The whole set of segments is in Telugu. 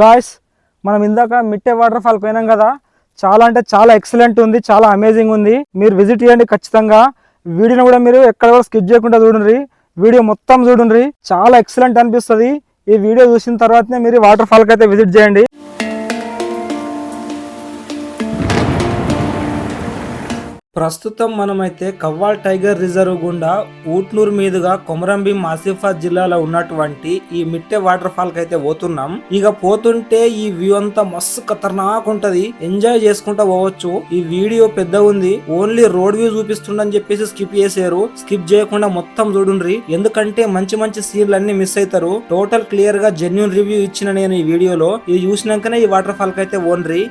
గాయస్ మనం ఇందాక మిట్టే వాటర్ ఫాల్ పోయినాం కదా. చాలా అంటే చాలా ఎక్సలెంట్ ఉంది చాలా అమేజింగ్ ఉంది. మీరు విజిట్ చేయండి ఖచ్చితంగా. వీడియోని కూడా మీరు ఎక్కడ కూడా స్కిప్ చేయకుండా చూడండి. వీడియో మొత్తం చూడండి. చాలా ఎక్సలెంట్ అనిపిస్తుంది. ఈ వీడియో చూసిన తర్వాతనే మీరు వాటర్ ఫాల్కి అయితే విజిట్ చేయండి. ప్రస్తుతం మనమైతే కవ్వాల్ టైగర్ రిజర్వ్ గుండా ఊట్నూరు మీదుగా కొమరంభీం ఆసిఫాబాద్ జిల్లాలో ఉన్నటువంటి ఈ మిట్టె వాటర్ ఫాల్కి అయితే పోతున్నాం. ఇక పోతుంటే ఈ వ్యూ అంతా మస్తు ఖతర్నాక్ ఉంటది. ఎంజాయ్ చేసుకుంటా పోవచ్చు. ఈ వీడియో పెద్ద ఉంది. ఓన్లీ రోడ్ వ్యూ చూపిస్తుండని చెప్పేసి స్కిప్ చేసారు స్కిప్ చేయకుండా మొత్తం చూడుండ్రి. ఎందుకంటే మంచి మంచి సీన్లు అన్ని మిస్ అవుతారు టోటల్ క్లియర్గా జెన్యున్ రివ్యూ ఇచ్చిన నేను ఈ వీడియోలో. ఇది చూసినాకనే ఈ వాటర్ ఫాల్కి అయితే ఓన్రి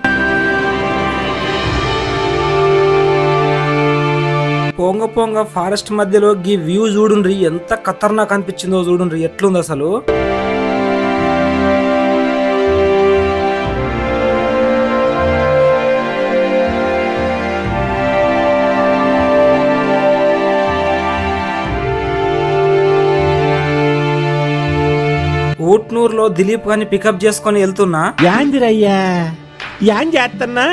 పొంగ పొంగ ఫారెస్ట్ మధ్యలో గీ వ్యూ చూడుండ్రి. ఎంత ఖతర్నాక్ అనిపించిందో చూడుండ్రి. ఎట్లుంది అసలు? ఊట్నూరులో దిలీప్ గాని పికప్ చేసుకొని వెళ్తున్నా? ఏం చేస్తున్నా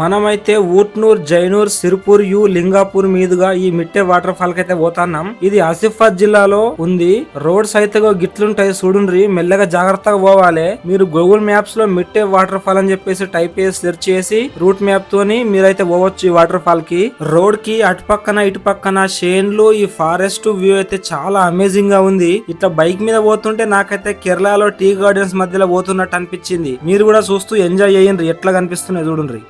మనమైతే ఊట్నూర్ జైనూర్ సిర్పూర్ యు లింగాపూర్ మీదుగా ఈ మిట్టె వాటర్ ఫాల్ అయితే పోతున్నాం. ఇది ఆసిఫాబాద్ జిల్లాలో ఉంది. రోడ్స్ అయితే గిట్లుంటాయి చూడుండ్రి మెల్లగా జాగ్రత్తగా పోవాలి. మీరు గూగుల్ మ్యాప్స్లో మిట్టె వాటర్ ఫాల్ అని చెప్పేసి టైప్ చేసి సెర్చ్ చేసి రూట్ మ్యాప్ తోని మీరైతే పోవచ్చు ఈ వాటర్ ఫాల్కి రోడ్కి అటు పక్కన ఇటు పక్కన షేన్లు ఈ ఫారెస్ట్ వ్యూ అయితే చాలా అమేజింగ్గా ఉంది. ఇట్లా బైక్ మీద పోతుంటే నాకైతే కేరళలో టీ గార్డెన్స్ మధ్యలో పోతున్నట్టు అనిపించింది. మీరు కూడా చూస్తూ ఎంజాయ్ చేయండి. ఎట్లా కనిపిస్తున్నాయి చూడండి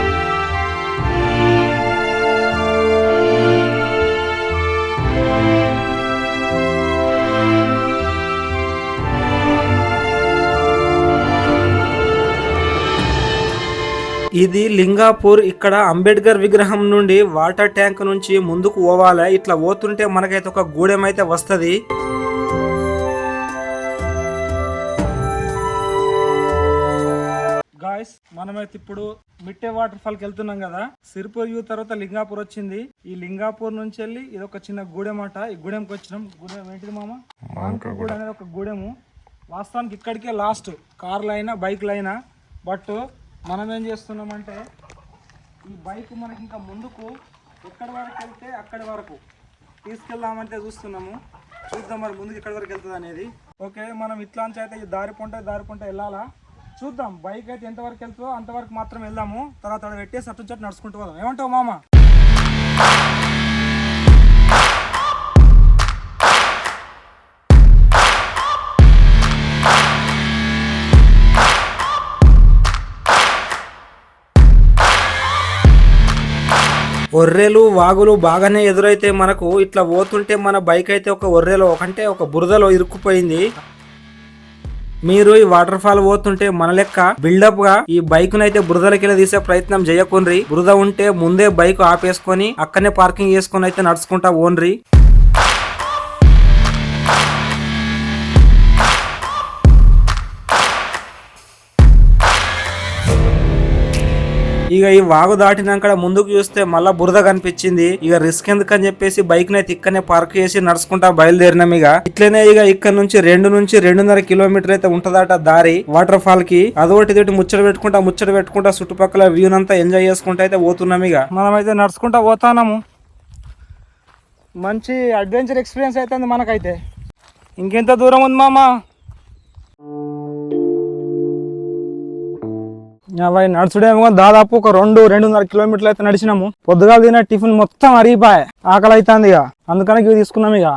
ఇది లింగాపూర్ ఇక్కడ అంబేద్కర్ విగ్రహం నుండి వాటర్ ట్యాంక్ నుంచి ముందుకు పోవాలి. ఇట్లా పోతుంటే మనకైతే ఒక గూడెం అయితే వస్తది. గాయస్ మనమైతే ఇప్పుడు మిట్టే వాటర్ ఫాల్కి వెళ్తున్నాం కదా. సిరిపూర్ యూ తర్వాత లింగాపూర్ వచ్చింది. ఈ లింగాపూర్ నుంచి వెళ్ళి ఇది ఒక చిన్న గూడెం అట. ఈ గూడెంకి వచ్చినాం. గూడెం ఏంటిది మామ? గూడెం అనేది ఒక గూడెము. వాస్తవానికి ఇక్కడికే లాస్ట్ కార్లు అయినా బైక్లు అయినా బట్ మనం ఏం చేస్తున్నామంటే ఈ బైక్ మనకి ఇంకా ముందుకు ఎక్కడి వరకు వెళ్తే అక్కడి వరకు తీసుకెళ్దామంటే చూస్తున్నాము. చూద్దాం మరి ముందుకు ఎక్కడి వరకు వెళ్తుంది అనేది. ఓకే మనం ఇట్లా అయితే ఈ దారి పొంట దారి పొంట వెళ్ళాలా? చూద్దాం బైక్ అయితే ఎంతవరకు వెళ్తుందో అంతవరకు మాత్రం వెళ్దాము. తర్వాత అక్కడ పెట్టేసి అటు చెట్టు నడుచుకుంటూ పోదాం. ఏమంటావు మామ? ఒర్రెలు వాగులు బాగానే ఎదురైతే మనకు ఇట్లా పోతుంటే మన బైక్ అయితే ఒక ఒర్రెలో ఒకంటే ఒక బురదలో ఇరుక్కుపోయింది. మీరు ఈ వాటర్ ఫాల్ పోతుంటే మన లెక్క బిల్డప్గా ఈ బైక్ అయితే బురదలకెళ్ళి తీసే ప్రయత్నం చేయకుండ్రి. బురద ఉంటే ముందే బైక్ ఆపేసుకొని అక్కనే పార్కింగ్ చేసుకొని అయితే నడుచుకుంటా ఓన్రి ఇక ఈ వాగు దాటినాక ముందుకు చూస్తే మళ్ళా బురద కనిపించింది. ఇక రిస్క్ ఎందుకని చెప్పేసి బైక్ నైతే ఇక్కడనే పార్క్ చేసి నడుచుకుంటా బయలుదేరినాం ఇక ఇట్లనే ఇక ఇక్కడ నుంచి రెండు నుంచి రెండున్నర కిలోమీటర్ అయితే ఉంటదట దారి వాటర్ ఫాల్కి అదొకటి ఇదొకటి ముచ్చట పెట్టుకుంటా ముచ్చట పెట్టుకుంటా చుట్టుపక్కల వ్యూ అంతా ఎంజాయ్ చేసుకుంటా అయితే పోతున్నాం ఇక మనమైతే నడుచుకుంటా పోతాము మంచి అడ్వెంచర్ ఎక్స్పీరియన్స్ అవుతుంది మనకైతే. ఇంకెంత దూరం ఉంది మామా? అబ్బాయి నడుచుడేమో దాదాపు ఒక రెండు రెండున్నర కిలోమీటర్లు అయితే నడిచినాము. పొద్దుగా తిన టిఫిన్ మొత్తం అరిగిపోయాయి ఆకలి అవుతుంది ఇక. అందుకని ఇవి తీసుకున్నాం ఇక.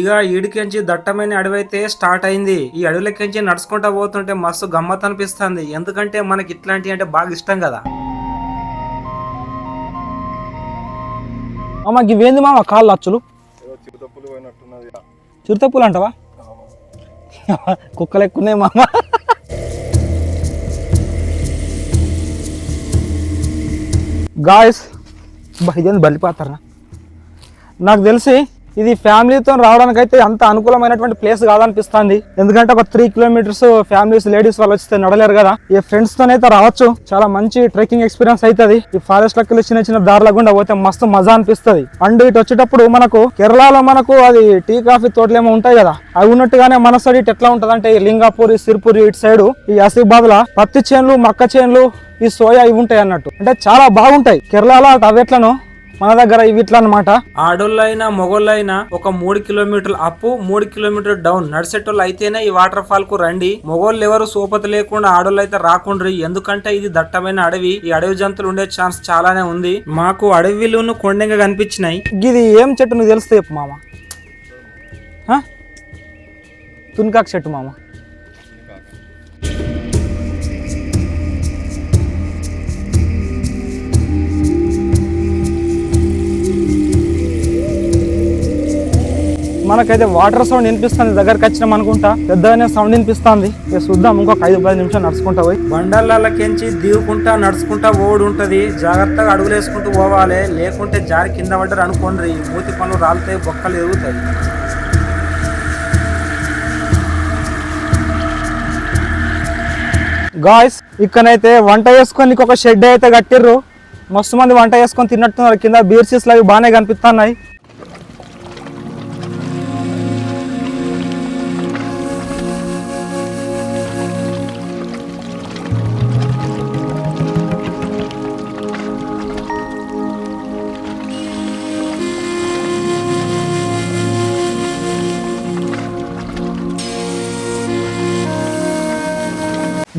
ఇక ఈడికెంచి దట్టమైన అడవి అయితే స్టార్ట్ అయింది. ఈ అడవిలోకించి నడుచుకుంటా పోతుంటే మస్తు గమ్మత్ అనిపిస్తుంది. ఎందుకంటే మనకి ఇట్లాంటివి అంటే బాగా ఇష్టం కదా. మామ ఇవేంది మామ కాళ్ళు అచ్చులు? చిరుతప్పులు అంటవా? కుక్కలు ఎక్కున్నాయి మామ గాయస్ ఇదేంది బలిపోతారా నాకు తెలిసి ఇది ఫ్యామిలీతో రావడానికి అయితే అంత అనుకూలమైనటువంటి ప్లేస్ కాదనిపిస్తుంది. ఎందుకంటే ఒక త్రీ కిలోమీటర్స్ ఫ్యామిలీస్ లేడీస్ వాళ్ళు వస్తే నడలేరు కదా. ఈ ఫ్రెండ్స్ తోనైతే అయితే రావచ్చు. చాలా మంచి ట్రెక్కింగ్ ఎక్స్పీరియన్స్ అవుతుంది ఈ ఫారెస్ట్ లెక్కలు చిన్న చిన్న దారుల గుండా పోతే మస్తు మజా అనిపిస్తుంది. అండ్ ఇటు వచ్చేటప్పుడు మనకు కేరళలో మనకు అది టీ కాఫీ తోటలు ఏమో ఉంటాయి కదా. అవి ఉన్నట్టుగానే మన సైడ్ ఇటు ఎట్లా ఉంటుంది అంటే ఈ లింగాపూర్ ఈ సిరిపూర్ ఇటు సైడ్ ఈ అసిఫాబాద్ లా పత్తి చేన్లు మక్క చేన్లు ఈ సోయా ఇవి ఉంటాయి అన్నట్టు. అంటే చాలా బాగుంటాయి. కేరళలో అటు అవి ఎట్లను మన దగ్గర ఇవి ఇట్లా అనమాట ఆడోళ్ళైనా మొగోళ్ళైనా ఒక మూడు కిలోమీటర్లు అప్ మూడు కిలోమీటర్ డౌన్ నడిచేటోళ్ళు అయితేనే ఈ వాటర్ ఫాల్కు రండి. మొగోళ్ళు ఎవరు సోపత లేకుండా ఆడోళ్ళు అయితే రాకుండ్రి. ఎందుకంటే ఇది దట్టమైన అడవి. ఈ అడవి జంతువులు ఉండే ఛాన్స్ చాలానే ఉంది. మాకు అడవిలోను కొండంగా కనిపించినాయి. ఇది ఏం చెట్టు నీకు తెలుస్తే చెప్పు మామ? తునికాకు చెట్టు మామ. మనకైతే వాటర్ సౌండ్ వినిపిస్తుంది. దగ్గరకు వచ్చినాం అనుకుంటా. పెద్దగానే సౌండ్ వినిపిస్తుంది. ఇక చూద్దాం ఇంకొక ఐదు పది నిమిషాలు నడుచుకుంటా పోయి. బండలకెంచి దిగుకుంటా నడుచుకుంటా ఓడి ఉంటది జాగ్రత్తగా అడుగులేసుకుంటూ పోవాలి. లేకుంటే జారి కింద పడ్డారు అనుకోండి. మూతి పనులు రాలుతాయి బొక్కలు ఎరుగుతాయి గాయస్ ఇక్కడైతే వంట చేసుకొని ఒక షెడ్ అయితే కట్టిర్రు. మస్తు మంది వంట చేసుకొని తిన్నట్టున్నారు. కింద బీర్ సీస్లు అవి బాగానే కనిపిస్తున్నాయి.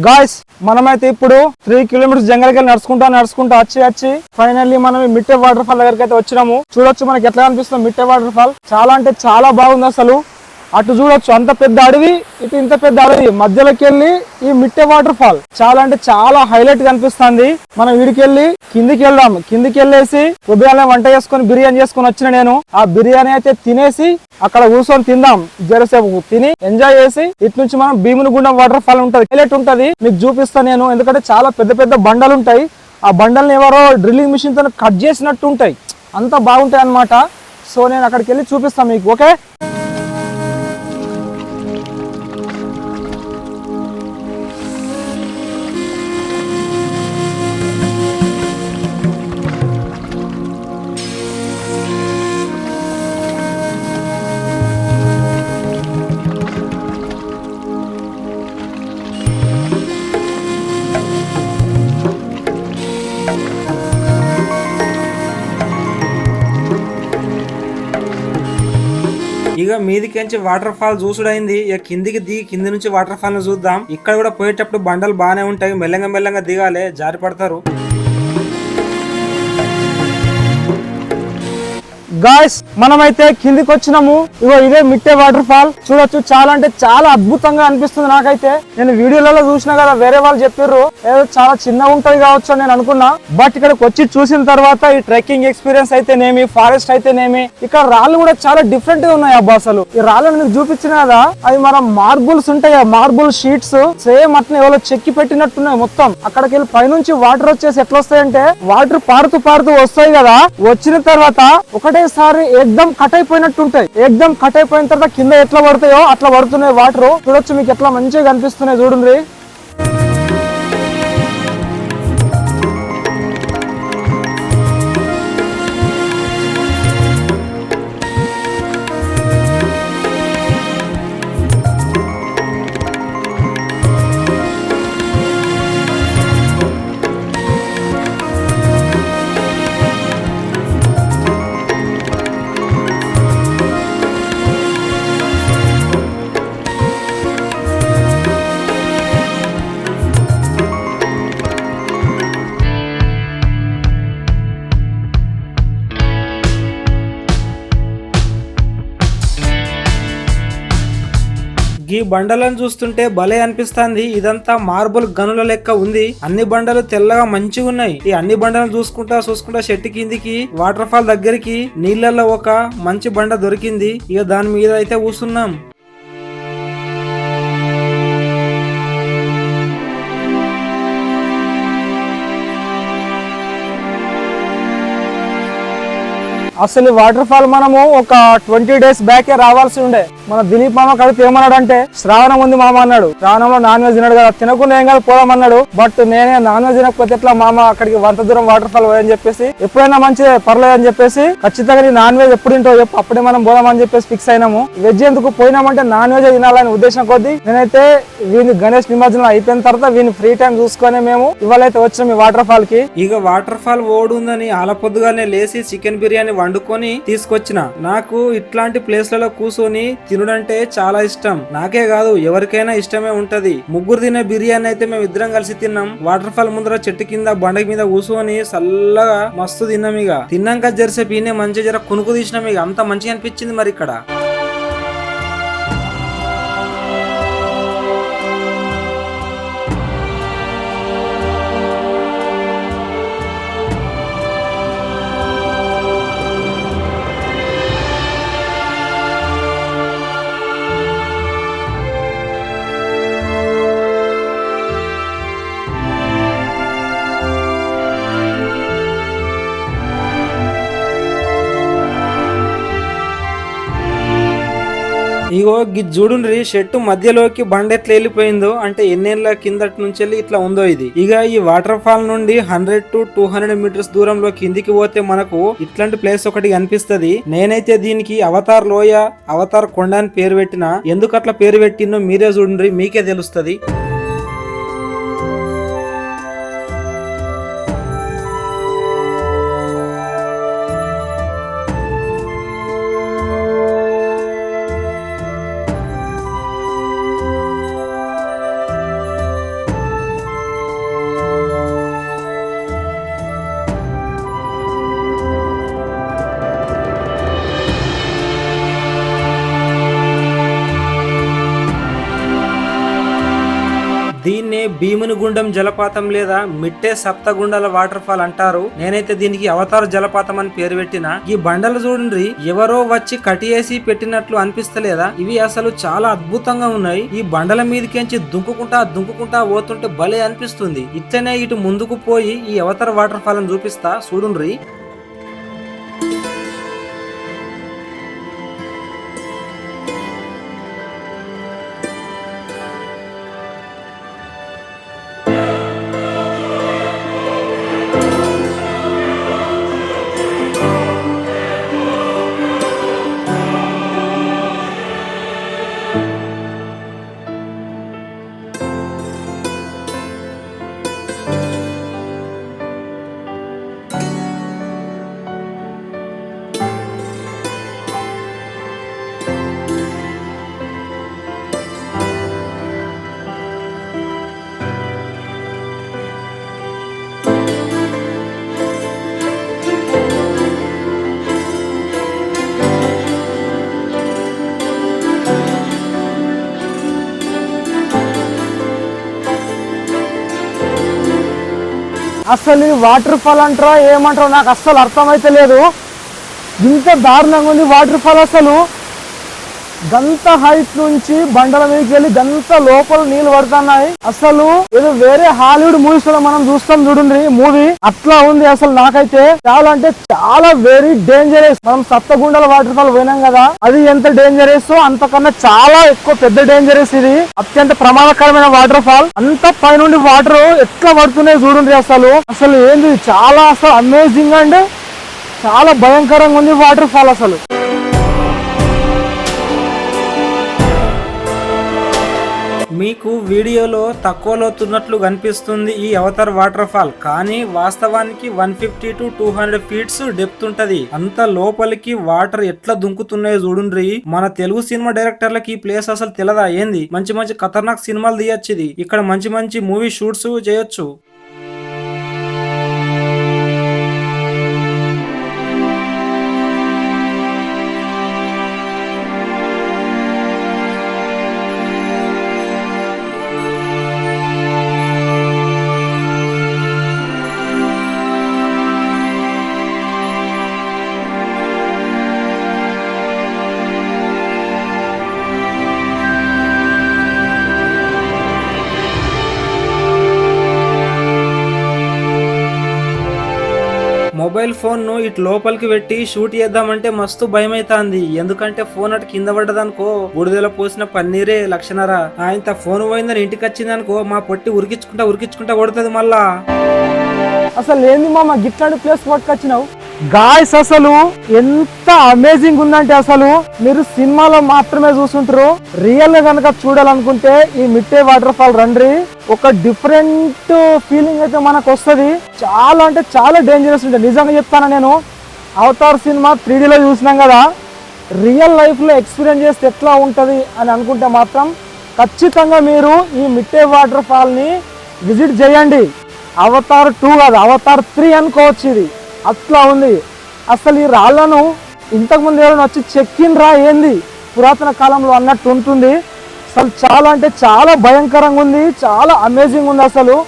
గాయస్ మనమైతే ఇప్పుడు త్రీ కిలోమీటర్స్ జంగల్కి వెళ్ళి నడుచుకుంటా నడుచుకుంటా వచ్చి వచ్చి ఫైనల్లీ మనం మిట్టే వాటర్ ఫాల్ దగ్గరికి అయితే వచ్చినాము. చూడొచ్చు మనకి ఎట్లా అనిపిస్తుంది మిట్టే వాటర్ ఫాల్ చాలా అంటే చాలా బాగుంది అసలు. అటు చూడొచ్చు అంత పెద్ద అడవి ఇటు ఇంత పెద్ద అడవి. మధ్యలోకి వెళ్ళి ఈ మిట్టె వాటర్ ఫాల్. చాలా అంటే చాలా హైలైట్ కనిపిస్తుంది. మనం వీడికి వెళ్ళి కిందికి వెళ్దాం కిందికి వెళ్ళేసి ఉదయాన్నే వంట చేసుకొని బిర్యానీ చేసుకొని వచ్చిన నేను. ఆ బిర్యానీ అయితే తినేసి అక్కడ కూర్చొని తిందాం. జరసేపు తిని ఎంజాయ్ చేసి ఇటు నుంచి మనం భీముని గుండం వాటర్ ఫాల్ ఉంటది. హైలైట్ ఉంటది. మీకు చూపిస్తాను నేను. ఎందుకంటే చాలా పెద్ద పెద్ద బండలు ఉంటాయి. ఆ బండల్ని ఎవరో డ్రిల్లింగ్ మిషన్తో కట్ చేసినట్టు ఉంటాయి. అంత బాగుంటాయి అన్నమాట. సో నేను అక్కడికి వెళ్ళి చూపిస్తాను మీకు ఓకే? ఇక మీదికించి వాటర్ ఫాల్ చూసుడైంది. ఇక కిందికి దిగి కింది నుంచి వాటర్ ఫాల్ను చూద్దాం. ఇక్కడ కూడా పోయేటప్పుడు బండలు బాగానే ఉంటాయి. మెల్లగా మెల్లగా దిగాలి. జారి పడతారు. గాయస్ మనమైతే కిందికి వచ్చినాము ఇగో ఇదే మిట్టే వాటర్ ఫాల్ చూడొచ్చు చాలా అంటే చాలా అద్భుతంగా అనిపిస్తుంది నాకైతే. నేను వీడియోలలో చూసిన కదా వేరే వాళ్ళు చెప్పారు ఏదో చాలా చిన్నగా ఉంటది కావచ్చు అని నేను అనుకున్నా. బట్ ఇక్కడికి వచ్చి చూసిన తర్వాత ఈ ట్రెక్కింగ్ ఎక్స్పీరియన్స్ అయితేనేమి ఫారెస్ట్ అయితేనేమి ఇక్కడ రాళ్ళు కూడా చాలా డిఫరెంట్గా ఉన్నాయి అబ్బా అసలు. ఈ రాళ్ళు మీకు చూపించిన కదా అది మన మార్బుల్స్ ఉంటాయి మార్బుల్ షీట్స్ సేమ్ అట్లా ఎవరో చెక్కి పెట్టినట్టున్నాయి మొత్తం. అక్కడికి వెళ్ళి పైనుంచి వాటర్ వచ్చేసి ఎట్లా వస్తాయంటే వాటర్ పారుతూ పారుతూ వస్తాయి కదా. వచ్చిన తర్వాత ఒకటే ఒకేసారి ఎగ్దం కట్ అయిపోయినట్టు ఉంటాయి. ఎగ్దం కట్ అయిపోయిన తర్వాత కింద ఎట్లా పడతాయో అట్లా పడుతున్నాయి వాటర్. చూడొచ్చు మీకు ఎట్లా మంచిగా కనిపిస్తున్నాయి చూడండి. ఈ బండలను చూస్తుంటే భలే అనిపిస్తుంది. ఇదంతా మార్బుల్ గనుల లెక్క ఉంది. అన్ని బండలు తెల్లగా మంచిగా ఉన్నాయి. ఈ అన్ని బండలను చూసుకుంటా చూసుకుంటా చెట్టు కిందికి వాటర్ ఫాల్ దగ్గరికి నీళ్ళల్లో ఒక మంచి బండ దొరికింది. ఇక దాని మీద అయితే కూసున్నాం అసలు వాటర్ ఫాల్ మనము ఒక ట్వంటీ డేస్ బ్యాకే రావాల్సి ఉండే. మన దిలీప్ మామ ఏమన్నాడు ఏమన్నాడంటే శ్రావణం ఉంది మామ అన్నాడు. శ్రావణంలో నాన్ వెజ్ తిన్నాడు కదా తినకుండా ఏం కాదు పోదామన్నాడు బట్ నేనే నాన్ వెజ్ తినకపోతే ఎట్లా మామ అక్కడికి వంత దూరం వాటర్ ఫాల్ పోయని చెప్పేసి ఎప్పుడైనా మంచిదే పర్లేదు అని చెప్పేసి ఖచ్చితంగా నీ నాన్ వెజ్ ఎప్పుడు తింటావు చెప్పు అప్పుడే మనం పోదామని చెప్పేసి ఫిక్స్ అయినాము. వెజ్ ఎందుకు పోయినామంటే నాన్ వెజ్ తినాలని ఉద్దేశం కొద్దీ నేనైతే వీని గణేష్ నిమజ్జనం అయిపోయిన తర్వాత వీని ఫ్రీ టైం చూసుకొని మేము ఇవాళ అయితే వచ్చినాం ఈ వాటర్ ఫాల్కి ఇక వాటర్ ఫాల్ ఓడుందని అలా పొద్దుగానే లేచి చికెన్ బిర్యానీ వండుకొని తీసుకొచ్చిన. నాకు ఇట్లాంటి ప్లేస్లలో కూర్చొని తినడంటే చాలా ఇష్టం. నాకే కాదు ఎవరికైనా ఇష్టమే ఉంటది. ముగ్గురు తినే బిర్యానీ అయితే మేము ఇద్దరం కలిసి తిన్నాం. వాటర్ ఫాల్ ముందర చెట్టు కింద బండ మీద కూర్చొని చల్లగా మస్తు తిన్నాం ఇక తిన్నాక జరిసే పీనే మంచిగా జర కునుకు తీసినాం ఇక అంత మంచిగా అనిపించింది మరి ఇక్కడ. ఇగో గి చూడుండ్రి షెట్టు మధ్యలోకి బండ ఎట్లా వెళ్ళిపోయిందో అంటే ఎన్నేళ్ళ కిందటి నుంచి వెళ్ళి ఇట్లా ఉందో ఇది. ఇక ఈ వాటర్ ఫాల్ నుండి hundred to two hundred meters దూరంలో కిందికి పోతే మనకు ఇట్లాంటి ప్లేస్ ఒకటి కనిపిస్తుంది. నేనైతే దీనికి అవతార్ లోయ అవతార్ కొండ అని పేరు పెట్టిన. ఎందుకు అట్లా పేరు పెట్టినో మీరే చూడండి మీకే తెలుస్తది. సప్తగుండం జలపాతం లేదా మిట్టే సప్తగుండాల వాటర్ ఫాల్ అంటారు. నేనైతే దీనికి అవతార జలపాతం అని పేరు పెట్టిన. ఈ బండలు చూడండి ఎవరో వచ్చి కటియేసి పెట్టినట్లు అనిపిస్తలేదా? ఇవి అసలు చాలా అద్భుతంగా ఉన్నాయి. ఈ బండల మీదకించి దుంకుకుంటా దుంకుకుంటా పోతుంటే భలే అనిపిస్తుంది. ఇట్లనే ఇటు ముందుకు పోయి ఈ అవతార వాటర్ ఫాల్ చూపిస్తా చూడండి అసలు వాటర్ ఫాల్ అంటారా ఏమంటారో నాకు అస్సలు అర్థమైతే లేదు. ఇంత దారుణంగా ఉంది వాటర్ ఫాల్ అసలు. గంత హైట్ నుంచి బండల మీదకి వెళ్ళి గంత లోపల నీళ్ళు పడుతున్నాయి. అసలు ఏదో వేరే హాలీవుడ్ మూవీస్లో మనం చూస్తాం చూడండి. మూవీ అట్లా ఉంది అసలు నాకైతే. చాలా అంటే చాలా వెరీ డేంజరస్ మనం సప్తగుండల వాటర్ ఫాల్ పోయినాం కదా అది ఎంత డేంజరస్ అంతకన్నా చాలా ఎక్కువ పెద్ద డేంజరస్ ఇది. అత్యంత ప్రమాదకరమైన వాటర్ ఫాల్ అంత పైనుండి వాటర్ ఎట్లా పడుతున్నాయి చూడండి అసలు. అసలు ఏంది చాలా అసలు అమేజింగ్ అండ్ చాలా భయంకరంగా ఉంది వాటర్ ఫాల్ అసలు. మీకు వీడియోలో తక్కువ లోతున్నట్లు కనిపిస్తుంది ఈ అవతార్ వాటర్ ఫాల్ కానీ వాస్తవానికి one fifty to two hundred feets depth ఉంటది. అంత లోపలికి వాటర్ ఎట్లా దుంకుతున్నాయో చూడుండ్రి. మన తెలుగు సినిమా డైరెక్టర్లకి ఈ ప్లేస్ అసలు తెలదా? ఏంది? మంచి మంచి ఖతర్నాక్ సినిమాలు తీయచ్చు ఇది ఇక్కడ మంచి మంచి మూవీ షూట్స్ చేయొచ్చు. ఫోన్ను ఇటు లోపలికి పెట్టి షూట్ చేద్దామంటే మస్తు భయం అవుతాంది ఎందుకంటే ఫోన్ అటు కింద పడ్డదనుకో బుడిదలో పోసిన పన్నీరే లక్షణరా. ఆయన ఫోన్ పోయిందని ఇంటికి వచ్చిందనుకో మా పొట్టి ఉరికించుకుంటా ఉరికించుకుంటా కొడుతుంది మళ్ళా. అసలు ఏంది మామ గిట్లాంటి ప్లేస్ పట్టుకొచ్చినావు గాయస్ అసలు ఎంత అమేజింగ్ ఉందంటే అసలు మీరు సినిమాలో మాత్రమే చూసుంటారు రియల్గా కనుక చూడాలనుకుంటే ఈ మిట్టే వాటర్ ఫాల్ రండి. ఒక డిఫరెంట్ ఫీలింగ్ అయితే మనకు వస్తుంది చాలా అంటే చాలా డేంజరస్ ఉంటుంది. నిజంగా చెప్తాను నేను? అవతార్ సినిమా త్రీడీలో చూసినాం కదా. రియల్ లైఫ్లో ఎక్స్పీరియన్స్ చేస్తే ఎట్లా ఉంటుంది అని అనుకుంటే మాత్రం ఖచ్చితంగా మీరు ఈ మిట్టే వాటర్ ఫాల్ని విజిట్ చేయండి. అవతార్ టూ కాదు అవతార్ త్రీ అనుకోవచ్చు ఇది. అట్లా ఉంది. అసలు ఈ రాళ్ళను ఇంతకుముందు ఎవరైనా వచ్చి చెక్కిండ్రా ఏంది? పురాతన కాలంలో అన్నట్టు ఉంటుంది. అసలు చాలా అంటే చాలా భయంకరంగా ఉంది. చాలా అమేజింగ్ ఉంది అసలు.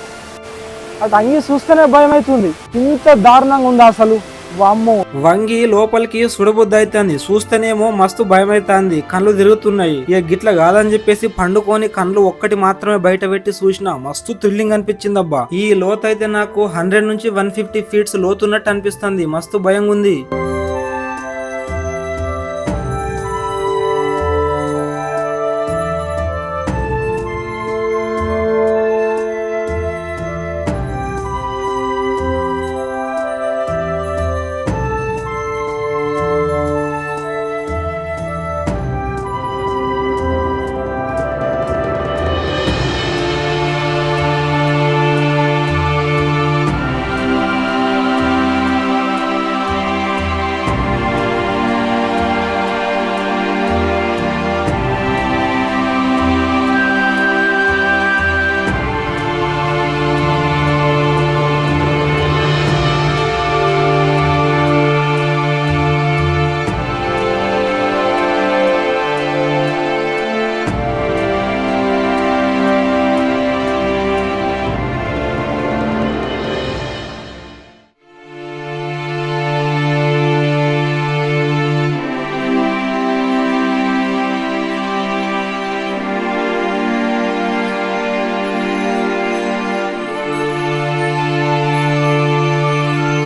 అటు అంగి చూస్తేనే భయం అవుతుంది ఇంత దారుణంగా ఉంది అసలు? వామ్మో. వంగి లోపలికి సుడబుద్ధి అవుతుంది చూస్తేనేమో మస్తు భయం కళ్ళు తిరుగుతున్నాయి. ఇక గిట్ల కాదని చెప్పేసి పండుకొని కళ్ళు ఒక్కటి మాత్రమే బయట పెట్టి చూసిన మస్తు థ్రిల్లింగ్ అనిపించింది అబ్బా ఈ లోతు అయితే నాకు హండ్రెడ్ నుంచి వన్ ఫిఫ్టీ ఫీట్స్ లోతున్నట్టు అనిపిస్తుంది. మస్తు భయంగా ఉంది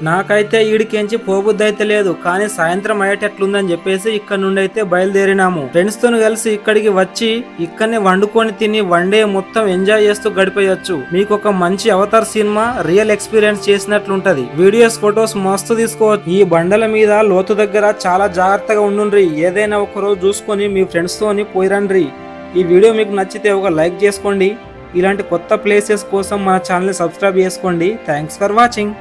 నాకైతే ఈడికించి పోబుద్ది అయితే లేదు కానీ సాయంత్రం అయ్యేటట్లుందని చెప్పేసి ఇక్కడ నుండి అయితే బయలుదేరినాము. ఫ్రెండ్స్తో కలిసి ఇక్కడికి వచ్చి ఇక్కడనే వండుకొని తిని వన్ డే మొత్తం ఎంజాయ్ చేస్తూ గడిపేయచ్చు. మీకు ఒక మంచి అవతార్ సినిమా రియల్ ఎక్స్పీరియన్స్ చేసినట్లుంటది. వీడియోస్ ఫొటోస్ మస్తు తీసుకోవచ్చు. ఈ బండల మీద లోతు దగ్గర చాలా జాగ్రత్తగా ఉండుండ్రి. ఏదైనా ఒక రోజు చూసుకొని మీ ఫ్రెండ్స్ తోని పోయిరండ్రి. ఈ వీడియో మీకు నచ్చితే ఒక లైక్ చేసుకోండి. ఇలాంటి కొత్త ప్లేసెస్ కోసం మన ఛానల్ని సబ్స్క్రైబ్ చేసుకోండి. Thanks for watching